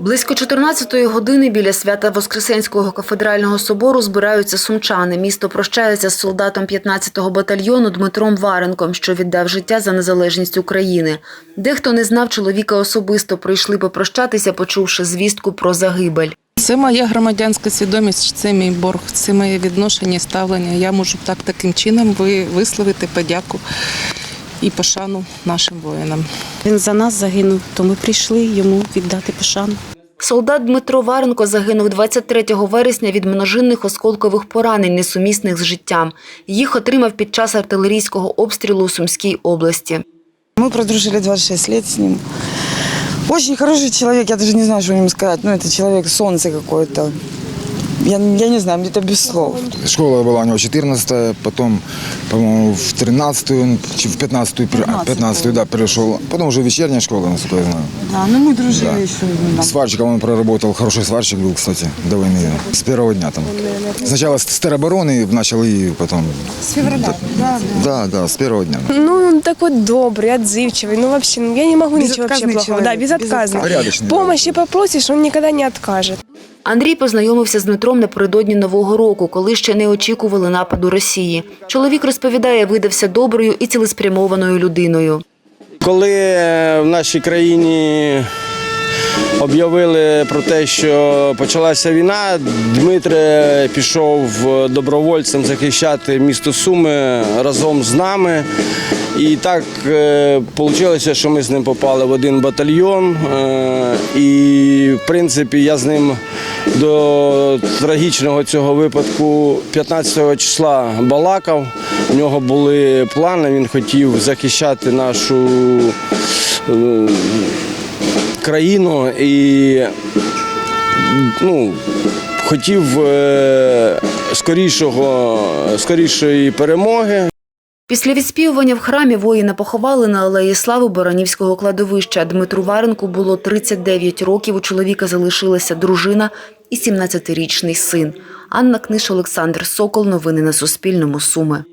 Близько 14-ї години біля свята Воскресенського кафедрального собору збираються сумчани. Місто прощається з солдатом 15-го батальйону Дмитром Варенком, що віддав життя за незалежність України. Дехто не знав чоловіка особисто, прийшли попрощатися, почувши звістку про загибель. Це моя громадянська свідомість, це мій борг, це моє відношення і ставлення. Я можу так таким чином ви- висловити подяку і пошану нашим воїнам. Він за нас загинув, то ми прийшли йому віддати пошану. Солдат Дмитро Варенко загинув 23 вересня від множинних осколкових поранень, несумісних з життям. Їх отримав під час артилерійського обстрілу у Сумській області. Мы продружили 26 лет с ним. Очень хороший человек, я даже не знаю, что о сказать. Ну, это человек солнце какое-то. Я, я не знаю, это без слов. Школа была у него 14 потом, по-моему, в 13-ю, чи в 15-ю, пере- а, 15-ю, да, перешел. Потом уже вечерняя школа, насколько я знаю. Да, ну мы дружили Да. еще. да. Сварщиком он проработал, хороший сварщик был, кстати, до войны, с первого дня там. Сначала с теробороны начал и потом... С февраля, да, да. Да, с первого дня. Ну, он такой добрый, отзывчивый. Ну, вообще, ну, я не могу ничего вообще плохого. Да, человек, безотказный. Порядочный. Помощи попросишь, он никогда не откажет. Андрій познайомився з Дмитром напередодні Нового року, коли ще не очікували нападу Росії. Чоловік розповідає, видався доброю і цілеспрямованою людиною. Коли е, в нашій країні об'явили про те, що почалася війна, Дмитре пішов добровольцем захищати місто Суми разом з нами. І так вийшло, що ми з ним попали в один батальйон. Е, І, в принципі, я з ним до трагічного цього випадку 15-го числа балакав. У нього були плани, він хотів захищати нашу е, країну і ну, хотів е, скорішого, скорішої перемоги. Після відспівування в храмі воїна поховали на алеї Слави Боранівського кладовища. Дмитру Варенку було 39 років. У чоловіка залишилася дружина і 17-річний син. Анна Книш, Олександр Сокол. Новини на Суспільному. Суми.